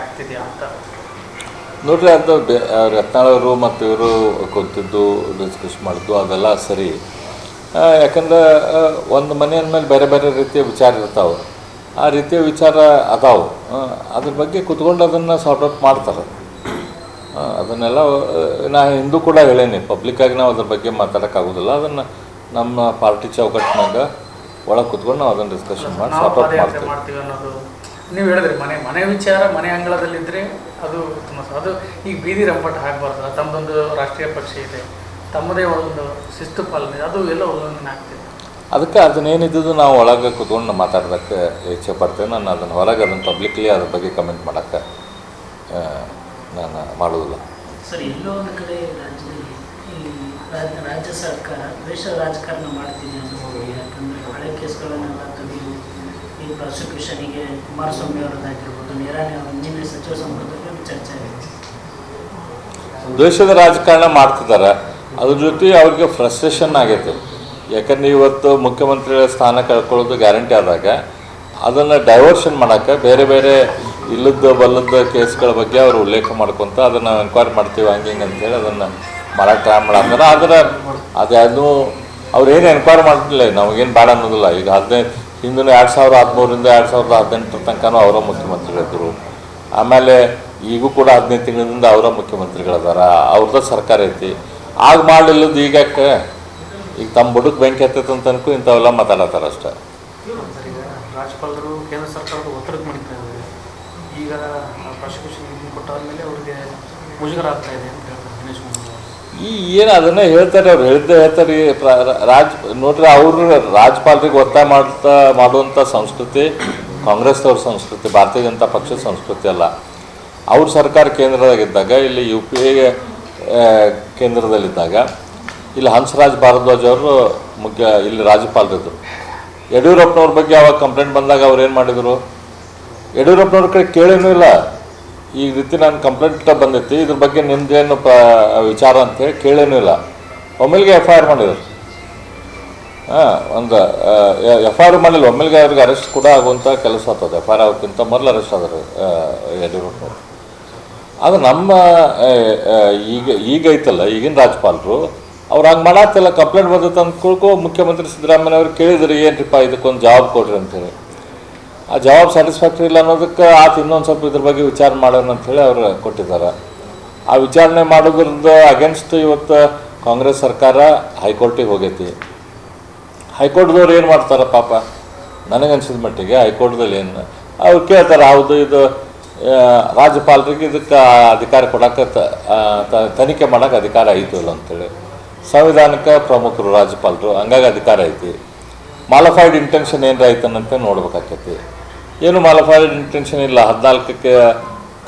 ಆಗ್ತಿದೆಯಾ ಅಂತ. ನೋಡ್ರಿ ಅದು ರತ್ನಾಳವರು ಮತ್ತು ಇವರು ಕುಂತಿದ್ದು ಡಿಸ್ಕಸ್ ಮಾಡಿದ್ದು ಅದೆಲ್ಲ ಸರಿ. ಯಾಕಂದ್ರೆ ಒಂದು ಮನೆ ಅಂದಮೇಲೆ ಬೇರೆ ಬೇರೆ ರೀತಿಯ ವಿಚಾರ ಇರ್ತಾವೆ. ಆ ರೀತಿಯ ವಿಚಾರ ಅದಾವೆ. ಅದ್ರ ಬಗ್ಗೆ ಕುತ್ಕೊಂಡು ಅದನ್ನು ಸಾರ್ಟ್ ಔಟ್ ಮಾಡ್ತಾರೆ. ಅದನ್ನೆಲ್ಲ ನಾ ಹಿಂದೂ ಕೂಡ ಹೇಳೇನಿ. ಪಬ್ಲಿಕ್ಕಾಗಿ ನಾವು ಅದ್ರ ಬಗ್ಗೆ ಮಾತಾಡೋಕ್ಕಾಗೋದಿಲ್ಲ. ಅದನ್ನು ನಮ್ಮ ಪಾರ್ಟಿ ಚೌಕಟ್ಟಿನಾಗ ಒಳಗೆ ಕುತ್ಕೊಂಡು ನಾವು ಅದನ್ನು ಡಿಸ್ಕಷನ್ ಮಾಡಿ ಸಾರ್ಟ್ ಔಟ್ ಮಾಡ್ತೀವಿ. ಮಾಡ್ತೀವಿ ಅನ್ನೋದು ನೀವು ಹೇಳಿದ್ರಿ ಮನೆ ಮನೆ ವಿಚಾರ ಮನೆ ಅಂಗಳದಲ್ಲಿದ್ದರೆ ಅದು ತುಂಬ ಅದು ಈಗ ಬೀದಿ ರಂಪಾಟ ಆಗಬಾರ್ದು. ತಮ್ಮದೊಂದು ರಾಷ್ಟ್ರೀಯ ಪಕ್ಷ ಇದೆ. ತಮ್ಮದೇ ಒಂದು ಶಿಸ್ತು ಪಾಲನೆ ಅದು ಎಲ್ಲ ಉಲ್ಲಂಘನೆ ಆಗ್ತದೆ. ಅದಕ್ಕೆ ಅದನ್ನೇನಿದ್ದು ನಾವು ಒಳಗೆ ಕುತ್ಕೊಂಡು ಮಾತಾಡೋದಕ್ಕೆ ಇಚ್ಛೆ ಪಡ್ತೇನೆ ನಾನು ಅದನ್ನು ಹೊರಗೆ ಅದನ್ನು ಪಬ್ಲಿಕ್ಲಿ ಅದ್ರ ಬಗ್ಗೆ ಕಮೆಂಟ್ ಮಾಡೋಕ್ಕೆ ನಾನು ಮಾಡೋದಿಲ್ಲ ಸರ್ ಎಲ್ಲೋ ಒಂದು ಕಡೆ ರಾಜ್ಯದಲ್ಲಿ ಈ ರಾಜ್ಯ ರಾಜ್ಯ ಸರ್ಕಾರ ದ್ವೇಷ ರಾಜಕಾರಣ ಮಾಡ್ತಿದೆ ಅಂತ ಯಾಕಂದರೆ ಹಳೆ ಕೇಸ್ಗಳನ್ನೆಲ್ಲ ತೆಗೆದು ಪ್ರಾಸಿಕ್ಯೂಷನಿಗೆ ಕುಮಾರಸ್ವಾಮಿ ಅವರದ್ದಾಗಿರ್ಬೋದು ನಿರಾಣಿ ಅವರು ನಿನ್ನೆ ಸಚಿವ ಸಂಪುಟದಲ್ಲಿ ಚರ್ಚೆ ಆಗಿದೆ. ದ್ವೇಷದ ರಾಜಕಾರಣ ಮಾಡ್ತಿದ್ದಾರೆ. ಅದ್ರ ಜೊತೆ ಅವ್ರಿಗೆ ಫ್ರಸ್ಟ್ರೇಷನ್ ಆಗೈತೆ. ಯಾಕಂದ್ರೆ ಇವತ್ತು ಮುಖ್ಯಮಂತ್ರಿಗಳ ಸ್ಥಾನ ಕಳ್ಕೊಳ್ಳೋದು ಗ್ಯಾರಂಟಿ ಆದಾಗ ಅದನ್ನು ಡೈವರ್ಷನ್ ಮಾಡೋಕ್ಕೆ ಬೇರೆ ಬೇರೆ ಇಲ್ಲದ ಬಲ್ಲದ ಕೇಸ್ಗಳ ಬಗ್ಗೆ ಅವರು ಉಲ್ಲೇಖ ಮಾಡ್ಕೊತ ಅದನ್ನು ಎನ್ಕ್ವೈರಿ ಮಾಡ್ತೀವಿ, ಹಂಗೆ ಹಿಂಗೆ ಅಂತೇಳಿ ಅದನ್ನು ಮಾಡೋಕ್ಕೆ ಟ್ರೈ ಮಾಡಂದ್ರೆ ಆದ್ರೆ ಅದ್ಯಾದೂ ಅವ್ರು ಏನು ಎನ್ಕ್ವೈರಿ ಮಾಡಲಿಲ್ಲ, ನಮಗೇನು ಬೇಡ ಅನ್ನೋದಿಲ್ಲ. ಈಗ ಹದಿನೈದು ಹಿಂದಿನ ಎರಡು ಸಾವಿರದ ಹದಿಮೂರಿಂದ ಎರಡು ಸಾವಿರದ ಹದಿನೆಂಟರ ತನಕನೂ ಅವರ ಮುಖ್ಯಮಂತ್ರಿಗಳಿದ್ದರು. ಆಮೇಲೆ ಈಗೂ ಕೂಡ ಹದಿನೈದು ತಿಂಗಳಿಂದ ಅವರ ಮುಖ್ಯಮಂತ್ರಿಗಳದಾರ. ಅವ್ರದ್ದು ಸರ್ಕಾರ ಐತಿ. ಆಗ ಮಾಡಲಿಲ್ಲದ ಈಗ ಈಗ ತಮ್ಮ ಬುಡಕ್ಕೆ ಬೆಂಕಿ ಹತ್ತೈತೆ ಅಂತ ಇಂಥವೆಲ್ಲ ಮಾತಾಡತ್ತಾರ ಅಷ್ಟೇ. ಈಗ ಪ್ರಾಸಿಕ್ಯೂಷನ್ ಅವ್ರಿಗೆ ಮುಜುಗರ ಆಗ್ತಾ ಇದೆ ಅಂತ ಹೇಳ್ತಾರೆ ದಿನೇಶ್. ಈ ಏನು ಅದನ್ನೇ ಹೇಳ್ತಾರೆ, ಅವ್ರು ಹೇಳ್ದೆ ಹೇಳ್ತಾರೆ ರಾಜ್, ನೋಡ್ರಿ ಅವರು ರಾಜ್ಯಪಾಲರಿಗೆ ಒತ್ತಾಯ ಮಾಡ್ತಾ ಮಾಡುವಂಥ ಸಂಸ್ಕೃತಿ ಕಾಂಗ್ರೆಸ್ದವ್ರ ಸಂಸ್ಕೃತಿ, ಭಾರತೀಯ ಜನತಾ ಪಕ್ಷದ ಸಂಸ್ಕೃತಿ ಅಲ್ಲ. ಅವ್ರ ಸರ್ಕಾರ ಕೇಂದ್ರದಾಗಿದ್ದಾಗ, ಇಲ್ಲಿ ಯು ಪಿ ಎ ಕೇಂದ್ರದಲ್ಲಿದ್ದಾಗ, ಇಲ್ಲಿ ಹಂಸರಾಜ್ ಭಾರದ್ವಾಜ್ ಅವರು ಮುಖ್ಯ, ಇಲ್ಲಿ ರಾಜ್ಯಪಾಲರಿದ್ದರು ಯಡಿಯೂರಪ್ಪನವ್ರ ಬಗ್ಗೆ ಅವಾಗ ಕಂಪ್ಲೇಂಟ್ ಬಂದಾಗ ಅವ್ರು ಏನು ಮಾಡಿದರು? ಯಡಿಯೂರಪ್ಪನವ್ರ ಕಡೆ ಕೇಳೇನೂ ಇಲ್ಲ. ಈ ರೀತಿ ನಾನು ಕಂಪ್ಲೇಂಟ್ ಬಂದೈತಿ. ಇದ್ರ ಬಗ್ಗೆ ನಿಮ್ದೇನು ಪ ವಿಚಾರ ಅಂತೇಳಿ ಕೇಳೇನೂ ಇಲ್ಲ. ಒಮ್ಮೆಲ್ಗೆ ಎಫ್ ಐ ಆರ್ ಮಾಡಿದ್ರು. ಹಾಂ, ಒಂದು ಎಫ್ ಐ ಆರ್ ಮಾಡಿಲ್ಲ. ಒಮ್ಮೆಲ್ಗೆ ಅವ್ರಿಗೆ ಅರೆಸ್ಟ್ ಕೂಡ ಆಗುವಂಥ ಕೆಲಸ ಆಗ್ತದೆ. ಎಫ್ ಐ ಆರ್ ಆಗೋಕ್ಕಿಂತ ಮೊದಲು ಅರೆಸ್ಟ್ ಆದರು ಯಡಿಯೂರಪ್ಪ ಅದು ನಮ್ಮ ಈಗ ಈಗ ಐತಲ್ಲ, ಈಗಿನ ರಾಜ್ಯಪಾಲರು, ಅವ್ರು ಹಂಗೆ ಮಾಡತ್ತಲ್ಲ ಕಂಪ್ಲೇಂಟ್ ಬಂದೈತೆ ಅಂದ್ಕೊಳ್ಕೊ ಮುಖ್ಯಮಂತ್ರಿ ಸಿದ್ದರಾಮಯ್ಯ ಅವ್ರು ಕೇಳಿದ್ರು, ಏನ್ರಿಪ್ಪ ಇದಕ್ಕೊಂದು ಜವಾಬ್ ಕೊಡ್ರಿ ಅಂತೇಳಿ ಆ ಜವಾಬ್ ಸ್ಯಾಟಿಸ್ಫ್ಯಾಕ್ಟ್ರಿ ಇಲ್ಲ ಅನ್ನೋದಕ್ಕೆ ಆತ ಇನ್ನೊಂದು ಸ್ವಲ್ಪ ಇದ್ರ ಬಗ್ಗೆ ವಿಚಾರ ಮಾಡೋಣ ಅಂಥೇಳಿ ಅವ್ರು ಕೊಟ್ಟಿದ್ದಾರೆ. ಆ ವಿಚಾರಣೆ ಮಾಡೋದ್ರಿಂದ ಅಗೇನ್ಸ್ಟ್ ಇವತ್ತು ಕಾಂಗ್ರೆಸ್ ಸರ್ಕಾರ ಹೈಕೋರ್ಟಿಗೆ ಹೋಗೈತಿ. ಹೈಕೋರ್ಟ್ದವ್ರು ಏನು ಮಾಡ್ತಾರೆ ಪಾಪ? ನನಗನ್ಸಿದ ಮಟ್ಟಿಗೆ ಹೈಕೋರ್ಟ್ದಲ್ಲಿ ಏನು ಅವ್ರು ಕೇಳ್ತಾರೆ, ಹೌದು ಇದು ರಾಜ್ಯಪಾಲರಿಗೆ ಇದಕ್ಕೆ ಅಧಿಕಾರ ಕೊಡೋಕೆ ತನಿಖೆ ಮಾಡೋಕೆ ಅಧಿಕಾರ ಐತು ಇಲ್ಲ ಅಂತೇಳಿ ಸಂವಿಧಾನಕ್ಕೆ ಪ್ರಮುಖರು ರಾಜ್ಯಪಾಲರು, ಹಂಗಾಗಿ ಅಧಿಕಾರ ಐತಿ. ಮಾಲಫೈಡ್ ಇಂಟೆನ್ಷನ್ ಏನಾರ ಐತನಂತ ನೋಡ್ಬೇಕಾಕೈತಿ. ಏನು ಮಾಲಫೈಡ್ ಇಂಟೆನ್ಷನ್ ಇಲ್ಲ. ಹದಿನಾಲ್ಕಕ್ಕೆ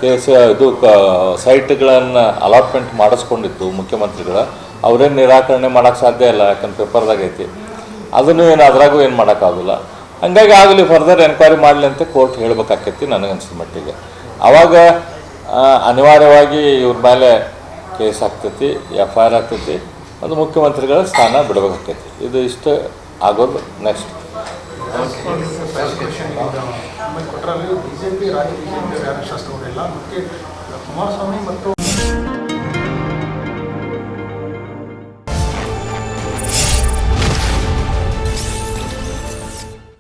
ಕೇಸ್, ಇದು ಕ, ಸೈಟ್ಗಳನ್ನು ಅಲಾಟ್ಮೆಂಟ್ ಮಾಡಿಸ್ಕೊಂಡಿತ್ತು ಮುಖ್ಯಮಂತ್ರಿಗಳ. ಅವರೇನು ನಿರಾಕರಣೆ ಮಾಡೋಕ್ಕೆ ಸಾಧ್ಯ ಇಲ್ಲ, ಯಾಕಂದ್ರೆ ಪೇಪರ್ದಾಗ ಐತಿ. ಅದನ್ನು ಏನು, ಅದ್ರಾಗೂ ಏನು ಮಾಡೋಕ್ಕಾಗಲ್ಲ. ಹಂಗಾಗಿ ಆಗಲಿ ಫರ್ದರ್ ಎನ್ಕ್ವೈರಿ ಮಾಡಲಿ ಅಂತ ಕೋರ್ಟ್ ಹೇಳಬೇಕಾಕೈತಿ ನನಗನ್ಸಿದ ಮಟ್ಟಿಗೆ. ಆವಾಗ ಅನಿವಾರ್ಯವಾಗಿ ಇವ್ರ ಮೇಲೆ ಕೇಸ್ ಆಗ್ತೈತಿ, ಎಫ್ ಐ ಆರ್ ಆಗ್ತೈತಿ, ಅದು ಮುಖ್ಯಮಂತ್ರಿಗಳ ಸ್ಥಾನ ಬಿಡಬೇಕಾಕೈತಿ. ಇದು ಇಷ್ಟು ಆಗೋದು ನೆಕ್ಸ್ಟ್ ಆಮೇಲೆ ಕೊಟ್ಟರಲ್ಲಿ ಬಿಜೆಪಿ ರಾಜ್ಯ ಬಿಜೆಪಿ ಯಾರು ಶಾಸಕರಿಲ್ಲ ಮತ್ತೆ ಕುಮಾರಸ್ವಾಮಿ ಮತ್ತು